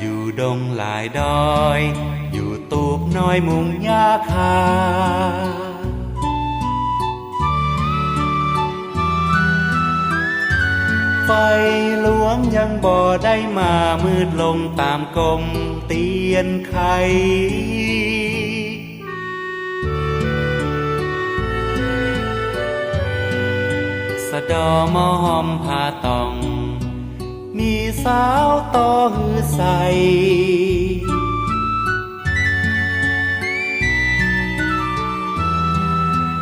อยู่ดงหลายดอย อยู่ตูบน้อยมุงยาคาไฟหลวงยังบ่อได้มามืดลงตามกลมเตียนไขสะดอมอหอมผาตอง มีสาวต่อหือ ใส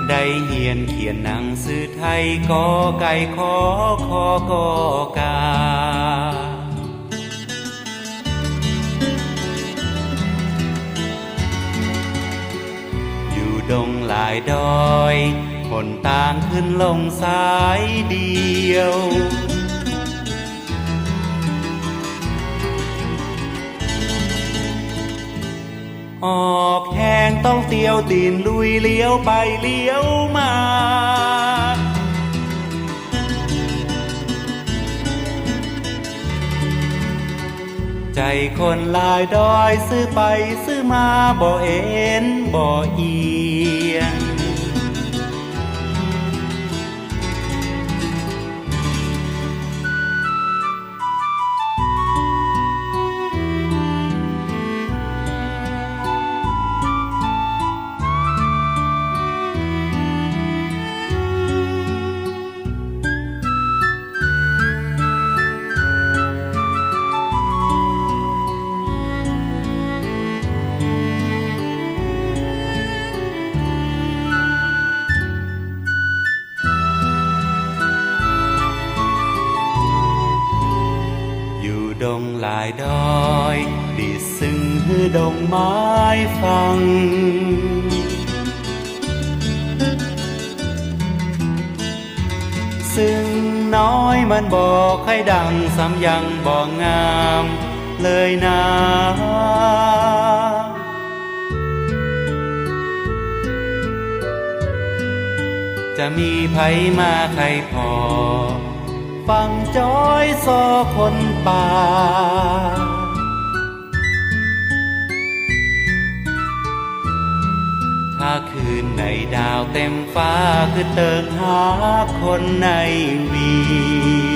ได้เหียนเขียนหนังสือไทยกอไก่ขอคอกอกา อยู่ดงหลายดอยหนต่างขึ้นลงสายเดียว ออกแห้งต้องเตียวตีนลุยเลี้ยวไปเลี้ยวมา ใจคนลายดอยซื้อไปซื้อมาบ่เอ็นบ่เอียง หลายดอยดิซึ่งฮือดงไม้ฟัง ซึ่งน้อยมันบอกให้ดังซ้ำยังบอกงามเลยนะจะมีไผมาใครพอ ฟังจอยซอคนป่า ถ้าคืนในดาวเต็มฟ้าคือเติงหาคนในวี